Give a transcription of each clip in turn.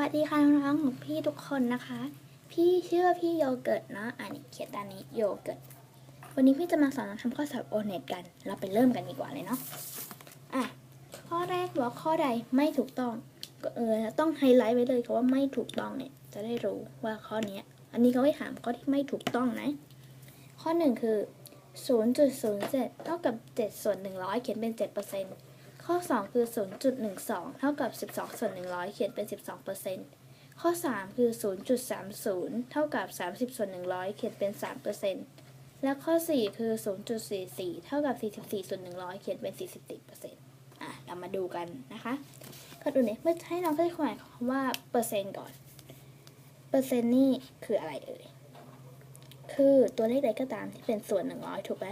วัสดีค่ะน้องๆของพี่ทุกคนนะคะ พี่ชื่อพี่โยเกิร์ตนะอ่านเขียนด้านนี้โยเกิร์ตวันนี้พี่จะมาสอนทำข้อสอบโอเน็ตกัน เราไปเริ่มกันดีกว่าเลยเนาะอะข้อแรกว่าข้อใดไม่ถูกต้องก็เออต้องไฮไลท์ไว้เลยคำว่าไม่ถูกต้องเนี่ย จะได้รู้ว่าข้อเนี้ยอันนี้เขาให้ถามข้อที่ไม่ถูกต้องนะ ข้อหนึ่งคือ 0.07 เท่ากับ 7 ส่วน 100 เขียนเป็น 7% ข้อ 2 คือ 0.12 เท่ากับ 12 ส่วน 100 เขียนเป็น 12%ข้อ 3 คือ 0.30 เท่ากับ 30 ส่วน 100 เขียนเป็น 3%และข้อ 4 คือ 0.44 เท่ากับ 44 ส่วน 100 เขียนเป็น 44%อะ เรามาดูกันนะคะก่อนอื่นเนี่ยเมื่อให้น้องเข้ความหมายของคำว่าเปอร์เซ็นต์ก่อน เปอร์เซ็นต์นี่คืออะไรเอ่ย คือตัวเลขใดก็ตามที่เป็นส่วน 100 ถูกไหม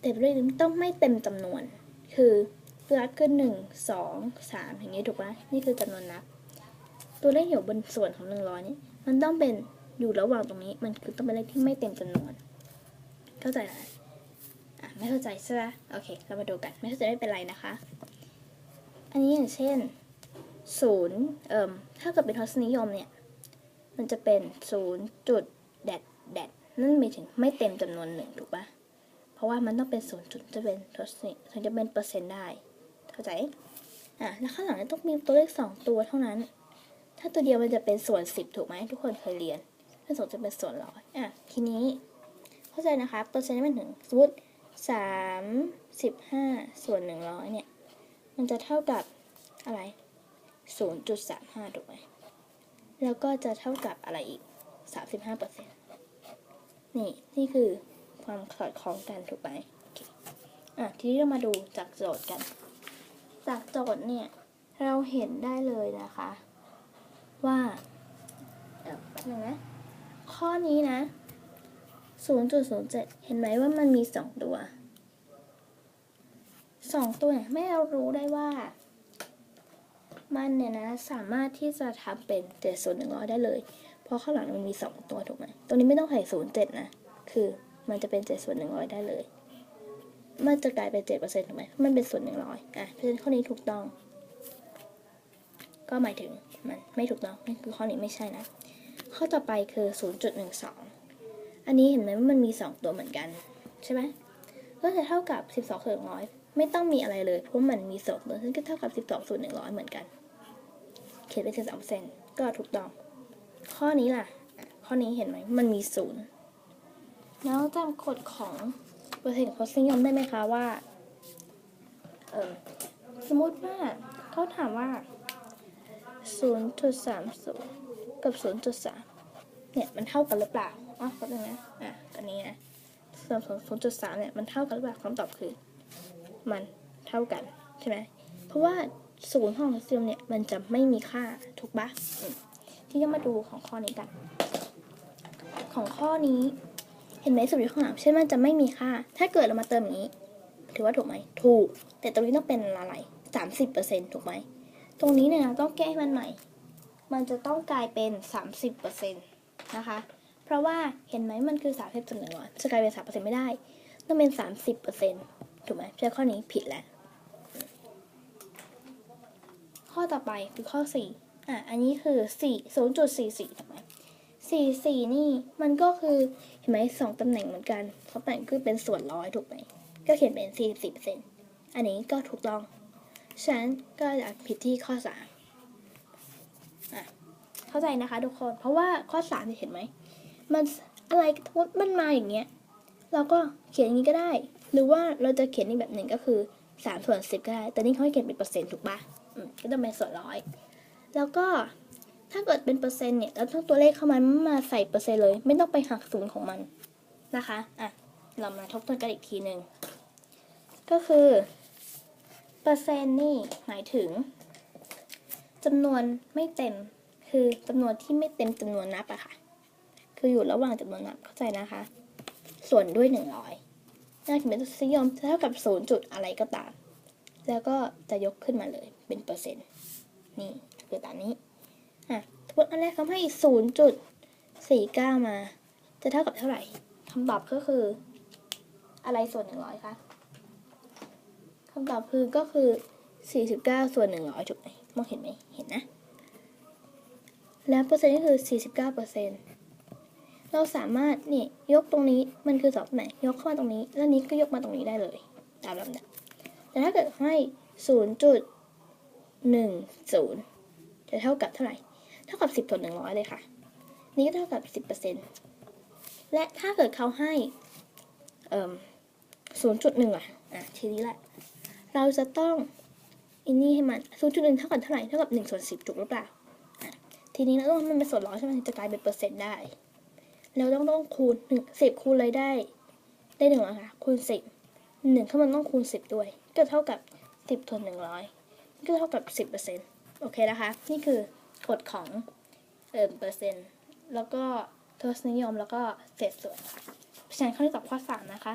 แต่ตัวเลขนี้ต้องไม่เต็มจำนวน คือ ตัวนับคือหนึ่งสองสามอย่างนี้ถูกไหมนี่คือจำนวนนับ ตัวเลขอยู่บนส่วนของหนึ่งร้อยนี่มันต้องเป็นอยู่ระหว่างตรงนี้ มันคือต้องเป็นเลขที่ไม่เต็มจำนวน เข้าใจไหมอะไม่เข้าใจใช่ไหมโอเค เรามาดูกัน ไม่เข้าใจไม่เป็นไรนะคะ อันนี้อย่างเช่นศูนย์เอ่มถ้าเกิดเป็นทศนิยมเนี่ย มันจะเป็นศูนย์จุดแดดแดดนั่นหมายถึงไม่เต็มจำนวนหนึ่งถูกปะเพราะว่ามันต้องเป็นศูนย์จุดจะเป็นทศนิถึงจะเป็นเปอร์เซ็นต์ได้ เข้าใจอะแล้วข้างหลังเนี่ยต้องมีตัวเลขสองตัวเท่านั้น ถ้าตัวเดียวมันจะเป็นส่วนสิบถูกไหมทุกคนเคยเรียนถ้าสองจะเป็นส่วนร้อยอะทีนี้เข้าใจนะคะเปอร์เซ็นต์ไม่ถึงสมมติสามสิบห้าส่วนหนึ่งร้อยเนี่ย มันจะเท่ากับอะไรศูนย์จุดสามห้าถูกไหมแล้วก็จะเท่ากับอะไรอีกสามสิบห้าเปอร์เซ็นต์นี่ นี่คือความสอดคล้องกันถูกไหมอะ ทีนี้เรามาดูจากโจทย์กัน จากโจทย์เนี่ย เราเห็นได้เลยนะคะ ว่าเดี๋ยวแป๊บนึงนะ ข้อนี้นะ 0.07 เห็นไหมว่ามันมีสองตัวสองตัวเนี่ยไม่เรารู้ได้ว่า มันเนี่ยนะ สามารถที่จะทำเป็นเจ็ดส่วนหนึ่งร้อยได้เลย เพราะข้างหลังมันมีสองตัวถูกไหมตรงนี้ไม่ต้องใส่ศูนย์เจ็ดนะ คือมันจะเป็นเจ็ดส่วนหนึ่งร้อยได้เลย มันจะกลายเป็นเจ็ดเปอร์เซ็นต์ถูกไหมมันเป็นส่วนหนึ่งร้อยอะเพราะฉะนั้นข้อนี้ถูกต้อง ก็หมายถึงมันไม่ถูกต้องนี่คือข้อนี้ไม่ใช่นะ ข้อต่อไปคือ0.12อันนี้เห็นไหมว่ามันมี2ตัวเหมือนกันใช่ไหมก็จะเท่ากับ12ส่วนร้อยไม่ต้องมีอะไรเลยเพราะมันมี2ตัวซึ่งก็เท่ากับ12ส่วน100เหมือนกัน เขียนเป็น13เซนก็ถูกต้อง ข้อนี้ล่ะ ข้อนี้เห็นไหมมันมีศูนย์แล้วจำกฎของ เปร์เซ็นต์ของทศนิยมได้ไหมคะว่า เออสมมติว่าเขาถามว่า 0.30 กับ 0.3 เนี่ย มันเท่ากันหรือเปล่าอ๋อแป๊บนึงนะอะอันนี้นะส่วนของ0.3 เนี่ย มันเท่ากันหรือเปล่าคำตอบคือ มันเท่ากัน ใช่ไหม เพราะว่าศูนย์ของซิลเนี่ย มันจะไม่มีค่า ถูกปะที่จะมาดูของข้อนี้กัน ของข้อนี้ ห็นไหมสูตรอยู่ข้างหลังใช่ไหมมันจะไม่มีค่า ถ้าเกิดเรามาเติมอย่างนี้ ถือว่าถูกไหม ถูก แต่ตรงนี้ต้องเป็นอะไรสามสิบเปอร์เซ็นถูกไหม ตรงนี้เนี่ยต้องแก้ให้มันใหม่ มันจะต้องกลายเป็น30%นะคะ เพราะว่าเห็นไหมมันคือ30ส่วนหนึ่งร้อยจะกลายเป็น3%ไม่ได้ ต้องเป็น30%ถูกไหมเพราะข้อนี้ผิดแล้ว ข้อต่อไปคือข้อ4อะ อันนี้คือ4 0.44ถูกไหม 44นี่มันก็คือเห็นไหมสองตำแหน่งเหมือนกันสองตำแหน่งคือเป็นส่วนร้อยถูกไหมก็เขียนเป็น44%อันนี้ก็ถูกต้องฉันก็จะผิดที่ข้อสามอะเข้าใจนะคะทุกคน เพราะว่าข้อสามเห็นไหมมันอะไรสมมติมันมาอย่างเงี้ยเราก็เขียนอย่างนี้ก็ได้ หรือว่าเราจะเขียนอีกแบบหนึ่งก็คือสามส่วนสิบก็ได้ แต่นี่เขาให้เขียนเป็นเปอร์เซ็นต์ถูกปะก็ต้องเป็นส่วนร้อย แล้วก็ ถ้าเกิดเป็นเปอร์เซ็นต์เนี่ยเราต้องตัวเลขเข้ามามาใส่เปอร์เซ็นต์เลย ไม่ต้องไปหักศูนย์ของมันนะคะอะเรามาทบทวนกันอีกทีหนึ่งก็คือเปอร์เซ็นต์นี่หมายถึงจำนวนไม่เต็มคือจำนวนที่ไม่เต็มจำนวนนับอะค่ะ คืออยู่ระหว่างจำนวนนับเข้าใจนะคะ ส่วนด้วยหนึ่งร้อยน่าจะเป็นทศนิยมเท่ากับศูนย์จุดอะไรก็ตาม แล้วก็จะยกขึ้นมาเลยเป็นเปอร์เซ็นต์ นี่คือตามนี้ อะสมมติอันแรกเขาให้ศูนย์จุดสี่เก้ามา จะเท่ากับเท่าไหร่คำตอบก็คือ อะไรส่วนหนึ่งร้อยคะคำตอบคือก็คือ49ส่วน100ถูกไหมมองเห็นไหมเห็นนะ แล้วเปอร์เซ็นต์ก็คือ49เปอร์เซ็นต์เราสามารถนี่ยกตรงนี้มันคือสอบไหนยกเข้ามาตรงนี้ แล้วนี้ก็ยกมาตรงนี้ได้เลย ตามลำดับแต่ถ้าเกิดให้0.10จะเท่ากับเท่าไหร่ เท่ากับ 10ส่วน100 เลยค่ะ นี่ก็เท่ากับ 10%และถ้าเกิดเขาให้เอ่อ0.1 อะ อะ ทีนี้แหละ เราจะต้องอินนี่ให้มัน 0.1 เท่ากับเท่าไหร่ เท่ากับ1ส่วน10 ถูกหรือเปล่า ทีนี้เราต้องมันเป็นส่วนร้อยใช่ไหมจะกลายเป็นเปอร์เซ็นต์ได้ แล้วต้องต้องคูณหนึ่งสิบคูณเลยได้ ได้หนึ่งร้อยค่ะ คูณสิบหนึ่งข้างมันต้องคูณสิบด้วย ก็เท่ากับสิบส่วนหนึ่งร้อยก็เท่ากับสิบเปอร์เซ็นต์โอเคนะคะ นี่คือ กฎของเอ่อเปอร์เซ็นต์ แล้วก็ทศนิยมแล้วก็เศษส่วนเพราะฉะนั้นข้อที่ตอบข้อสามนะคะ